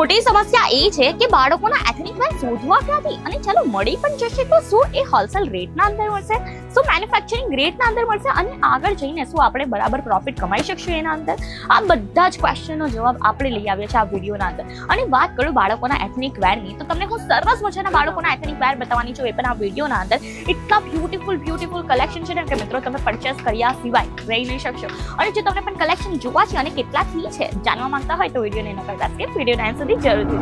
મોટી સમસ્યા એ છે કે બાળકોના એથનિક વેર શોધવા ક્યાંથી? અને ચાલો મળી પણ જશે તો શું એ હોલસેલ રેટના અંદર મળશે? શું મેન્યુફેક્ચરિંગ રેટના અંદર મળશે? અને આગળ જઈને શું આપણે બરાબર પ્રોફિટ કમાઈ શકશું એના અંદર? આ બધા જ ક્વેશ્ચનનો જવાબ આપણે લઈ આવ્યા છે આ વિડીયોના અંદર. અને વાત કરું બાળકોના એથનિક વેરની તો તમને હું સરસ મજાના બાળકોના એથનિક વેર બતાવવાની છું એ પણ આ વિડીયોના અંદર. એટલા બ્યુટીફુલ બ્યુટીફુલ કલેક્શન છે ને કે મિત્રો તમે પરચેસ કર્યા સિવાય રહી નહીં શકશો. અને જો તમને પણ કલેક્શન જોવા છે અને કેટલાથી છે, જાણવા માંગતા હોય તો વિડીયોને ન કરતા સ્કીપ વિડીયોના એન્ડ સુધી જરૂર.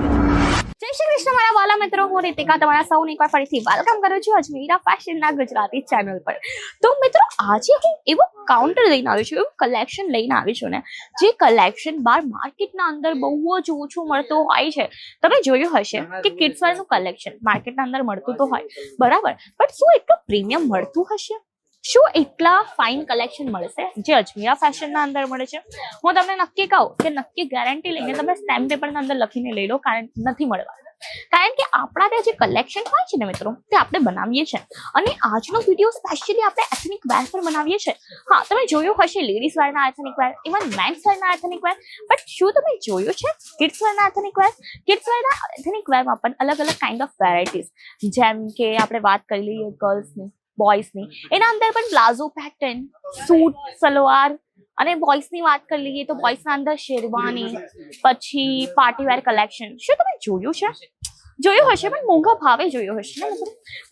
જય શ્રી કૃષ્ણ મારા વાલા મિત્રો, હું રીતિકા તમારા સૌને એકવાર ફરીથી વેલકમ કરું છું અજમીરા ફેશનના ગુજરાતી ચેનલ પર. તો મિત્રો, આજે હું એવું કાઉન્ટર લઈને આવી છું, એવું કલેક્શન લઈને આવી છું ને, જે કલેક્શન બાર માર્કેટના અંદર બહુ જ ઓછું મળતું હોય છે. તમે જોયું હશે કે કિડ્સ વેરનું કલેક્શન માર્કેટના અંદર મળતું તો હોય, બરાબર. બટ શું એટલું પ્રીમિયમ મળતું હશે? શું એટલા ફાઇન કલેક્શન મળશે જે અજમીરા ફેશનના અંદર મળે છે. હું તમને નક્કી કહું કે નક્કી ગેરંટી લઈને તમે સ્ટેમ્પ પેપરના અંદર લખીને લઈ લો, કારણ નથી મળવા. કારણ કે આપણા ત્યાં જે કલેક્શન હોય છે ને મિત્રો, તે આપણે બનાવીએ છીએ. અને આજનો વીડિયો સ્પેશિયલી આપણે એથનિક વેર પર બનાવીએ છીએ. હા, તમે જોયું હશે લેડીઝ વેરના એથનિક વેર ઇવન મેન્સ વેરના એથનિક વેર બટ શું તમે જોયું છે? કિડ્સ વેરના એથનિક વેર કિડ્સ વેરના એથનિક વેરમાં પણ અલગ અલગ કાઇન્ડ ઓફ વેરાયટીઝ જેમ કે આપણે વાત કરી લઈએ ગર્લ્સની બોયઝની એના અંદર પણ પ્લાઝો પેટર્ન સૂટ સલવાર અને બોયઝની વાત કરી લઈએ તો બોયઝના અંદર શેરવાની પછી પાર્ટી વેર કલેક્શન શું તમે જોયું છે? જોયું હશે, પણ મોંઘા ભાવે જોયું હશે.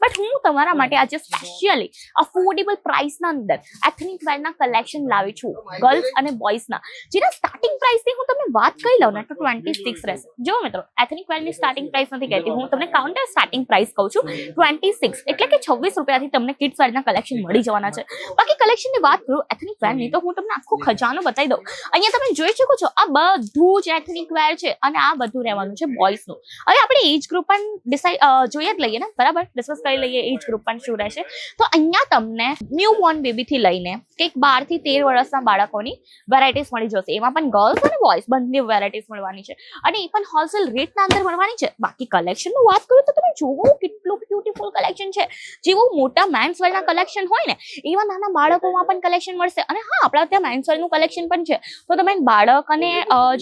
બટ હું તમારા માટે આજે સ્પેશિયલી અફોર્ડેબલ પ્રાઇસના અંદર એથનિક વેરના કલેક્શન લાવી છું ગર્લ્સ અને બોયઝના જેના સ્ટાર્ટિંગ પ્રાઇસની હું તમને વાત કરી લઉં ને, તો ટ્વેન્ટી સિક્સ રહેશે. જો મિત્રો એથનિક વેરની સ્ટાર્ટિંગ પ્રાઇસ નથી કહેતી. હું તમને કાઉન્ટર સ્ટાર્ટિંગ પ્રાઇસ કહું છું ટ્વેન્ટી સિક્સ એટલે કે છવ્વીસ રૂપિયાથી તમને કિડ્સ વેરના કલેક્શન મળી જવાના છે. બાકી કલેક્શનની વાત કરું એથનિક વેરની તો હું તમને આખું ખજાનો બતાવી દઉં. અહીંયા તમે જોઈ શકો છો, આ બધું જ એથનિક વેર છે અને આ બધું રહેવાનું છે બોયઝનું હવે આપણે એજ ગ્રુપ પણ ડિસાઈડ જોઈએ જ લઈએ ને? બરાબર? ડિસ્કસ કરી લઈએ એજ ગ્રુપ પણ શું રહેશે. તો અહીંયા તમને ન્યૂ બોર્ન બેબીથી લઈને કંઈક બારથી તેર વર્ષના બાળકોની વેરાયટીઝ મળી જશે. એમાં પણ ગર્લ્સ અને બોયઝ બંને વેરાયટીઝ મળવાની છે. અને એ પણ હોલસેલ રેટના અંદર મળવાની છે. બાકી કલેક્શનની વાત કરું તો તમે જોવો કેટલું બ્યુટીફુલ કલેક્શન છે. જેવું મોટા મેન્સ વેરના કલેક્શન હોય ને, એવા નાના બાળકોમાં પણ કલેક્શન મળશે. અને હા, આપણા ત્યાં મેન્સ વેરનું કલેક્શન પણ છે. તો તમે બાળક અને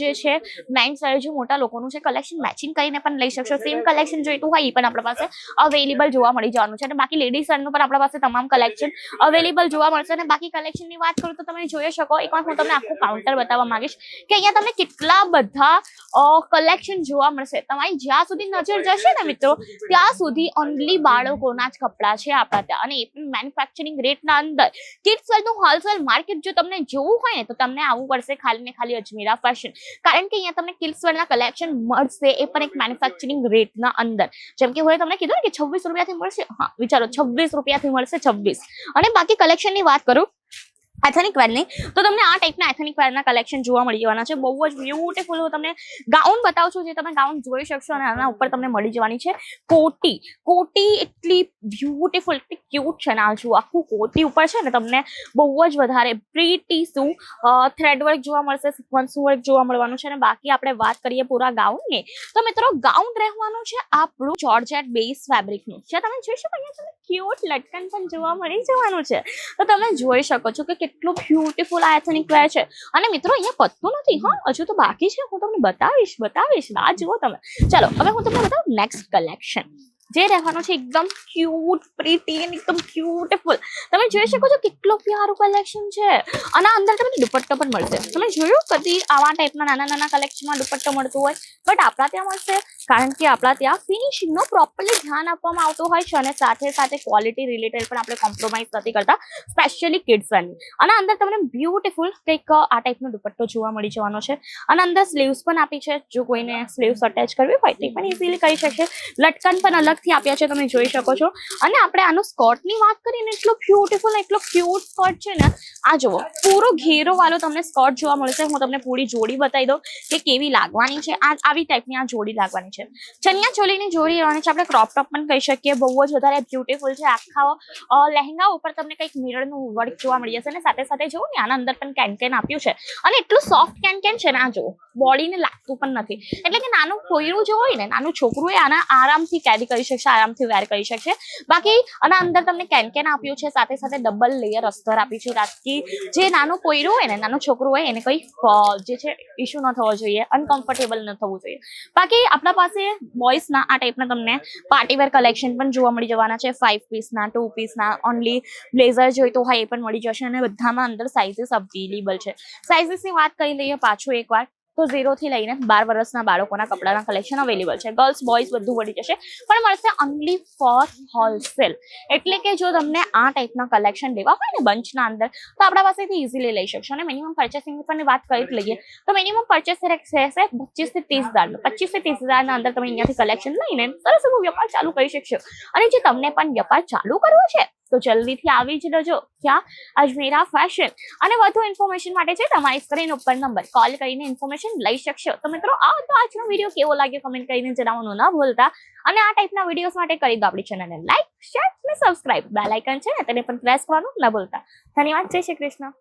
જે છે મેન્સ વેર જે મોટા લોકોનું છે કલેક્શન મેચિંગ કરીને પણ લઈ શકશો સેમ કલેક્શન જોઈતું હોય એ પણ આપણા પાસે અવેલેબલ જોવા મળી જવાનું છે. અને બાકી લેડીઝ સનનું પણ આપણા પાસે તમામ કલેક્શન અવેલેબલ જોવા મળશે. અને બાકી કલેક્શનની વાત કરું તો તમે જોઈ શકો. એકવાર હું તમને આખું કાઉન્ટર બતાવવા માંગીશ કે અહીંયા તમને કેટલા બધા કલેક્શન જોવા મળશે. તમારી જ્યાં સુધી નજર જશે ને મિત્રો, ત્યાં સુધી ઓનલી બાળકોના જ કપડાં છે આપણા ત્યાં. અને એ પણ મેન્યુફેક્ચરિંગ રેટના અંદર. કિડ્સ વેરનું હોલસેલ માર્કેટ જો તમને જોવું હોય ને, તો તમને આવવું પડશે ખાલી ને ખાલી અજમેરા ફેશન કારણ કે અહીંયા તમને કિડ્સ વેરના કલેક્શન મળશે. એ પણ એક મેન્યુફેક્ચરિંગ રેટના અંદર. જેમ કે હું તમને કીધું ને કે છવ્વીસ રૂપિયાથી મળશે. હા, વિચારો, છવ્વીસ રૂપિયાથી મળશે છવ્વીસ. અને બાકી કલેક્શનની વાત કરું એથનિક વેરની તો તમને આ ટાઈપના એથનિક વેરના કલેક્શન જોવા મળી જવાના છે. બહુ જ બ્યુટીફુલ હું તમને ગાઉન બતાવું છું, જે તમે ગાઉન જોઈ શકશો અને આના ઉપર તમને મળી જવાની છે. કોટી. કોટી એટલી બ્યુટીફુલ એટલી ક્યુટ છે ને આ આખું કોટી ઉપર છે ને તમને બહુ જ વધારે પ્રીટી શું થ્રેડ વર્ક જોવા મળશે સિક્વન્સ વર્ક જોવા મળવાનું છે અને બાકી આપણે વાત કરીએ પૂરા ગાઉનની તો મિત્રો ગાઉન રહેવાનું છે આપણું જોર્જેટ બેઝ ફેબ્રિકનું છે તમે જોઈ શકો, અહીંયા તમને ક્યુટ લટકન પણ જોવા મળી જવાનું છે. તો તમે જોઈ શકો છો કે કેટલું બ્યુટીફુલ આ એથનિક વેર છે. અને મિત્રો, અહીંયા પતતું નથી, હા? હજુ તો બાકી છે, હું તમને બતાવીશ બતાવીશ. આ જુઓ તમે. ચલો, હવે હું તમને બતાવું નેક્સ્ટ કલેક્શન જે રહેવાનું છે એકદમ ક્યુટ પ્રીટી અને એકદમ બ્યુટીફુલ તમે જોઈ શકો છો કેટલું પ્યારું કલેક્શન છે. અને અંદર તમને દુપટ્ટો પણ મળશે. તમે જોયું કદી આવા ટાઈપના નાના નાના કલેક્શનમાં દુપટ્ટો મળતું હોય? બટ આપણા ત્યાં મળશે, કારણ કે આપણા ત્યાં ફિનિશિંગનો પ્રોપરલી ધ્યાન આપવામાં આવતું હોય છે અને સાથે સાથે ક્વોલિટી રિલેટેડ પણ આપણે કોમ્પ્રોમાઇઝ નથી કરતા સ્પેશિયલી કિડ્સ અને અંદર તમને બ્યુટીફુલ કંઈક આ ટાઈપનો દુપટ્ટો જોવા મળી જવાનો છે. અને અંદર સ્લીવ્સ પણ આપી છે. જો કોઈને સ્લીવ્સ અટેચ કરવી હોય તે પણ ઇઝીલી કરી શકશે લટકન પણ અલગથી આપ્યા છે, તમે જોઈ શકો છો. અને આપણે આનો સ્કર્ટની વાત કરીએ ને એટલો બ્યુટીફુલ એટલો ક્યુટ સ્કર્ટ છે ને, આ જુઓ, પૂરો ઘેરો વાળો તમને સ્કર્ટ જોવા મળશે. હું તમને પૂરી જોડી બતાવી દઉં કે કેવી લાગવાની છે. આ આવી ટાઈપની આ જોડી લાગવાની છે. ચણિયા ચોલીની જોડી રહેવાની છે આપણે ક્રોપ ટોપ પણ કહી શકીએ, બહુ જ વધારે બ્યુટીફુલ છે. આખા લહેંગા ઉપર તમને કંઈક મિરરનું વર્ક જોવા મળી જશે અને સાથે સાથે જુઓ ને, આના અંદર પણ કેન કેન આપ્યું છે. અને એટલું સોફ્ટ કેન કેન છે ને, આ જુઓ બોડીને લાગતું પણ નથી. એટલે કે નાનું કોયરું જે હોય ને, નાનું છોકરું એ આના આરામથી કેરી કરી કરી શકશે, આરામથી વેર કરી શકશે. બાકી અને અંદર તમને કેન કેન આપ્યું છે, સાથે સાથે ડબલ લેયર અસ્તર આપ્યું છે. તાકી જે નાનું કોયરું હોય ને, નાનું છોકરું હોય, એને કંઈ જે છે ઇશ્યુ ન થવો જોઈએ અનકમ્ફર્ટેબલ ન થવું જોઈએ. બાકી આપણા પાસે બોયસના આ ટાઈપના તમને પાર્ટીવેર કલેક્શન પણ જોવા મળી જવાના છે. ફાઇવ પીસના ટુ પીસના ઓનલી બ્લેઝર જોઈતો હોય એ પણ મળી જશે અને બધામાં અંદર સાઇઝીસ અવેલેબલ છે. સાઇઝીસની વાત કરી લઈએ પાછું એકવાર. તો ઝીરોથી લઈને બાર વર્ષના બાળકોના કપડાના કલેક્શન અવેલેબલ છે. ગર્લ્સ બોયઝ બધું મળી જશે. પણ મળશે ઓનલી ફોર હોલસેલ એટલે કે જો તમને આ ટાઈપના કલેક્શન લેવા હોય ને બંચના અંદર, તો આપણા પાસેથી ઇઝીલી લઈ શકશો. અને મિનિમમ પર્ચેસિંગ પણ વાત કરી લઈએ, તો મિનિમમ પર્ચેસ રહેશે પચીસથી ત્રીસ હજારનો. પચીસથી ત્રીસ હજારના અંદર તમે અહીંયાથી કલેક્શન લઈને સરસ એવો વેપાર ચાલુ કરી શકશો. અને જે તમને પણ વેપાર ચાલુ કરવો છે તો જલ્દીથી આવી જ જજો ક્યાં? અજમેરા ફેશન અને વધુ ઇન્ફોર્મેશન માટે છે તમારી સ્ક્રીન ઉપર નંબર કોલ કરીને ઇન્ફોર્મેશન લઈ શકશો. તો મિત્રો, આ તો આજનો વીડિયો કેવો લાગ્યો કમેન્ટ કરીને જણાવવાનું ન ભૂલતા. અને આ ટાઈપના વિડીયોઝ માટે કરી દો આપણી ચેનલને લાઈક શેર અને સબસ્ક્રાઇબ બેલ આઇકન છે ને, તેને પણ પ્રેસ કરવાનું ન ભૂલતા. ધન્યવાદ. જય શ્રી કૃષ્ણ.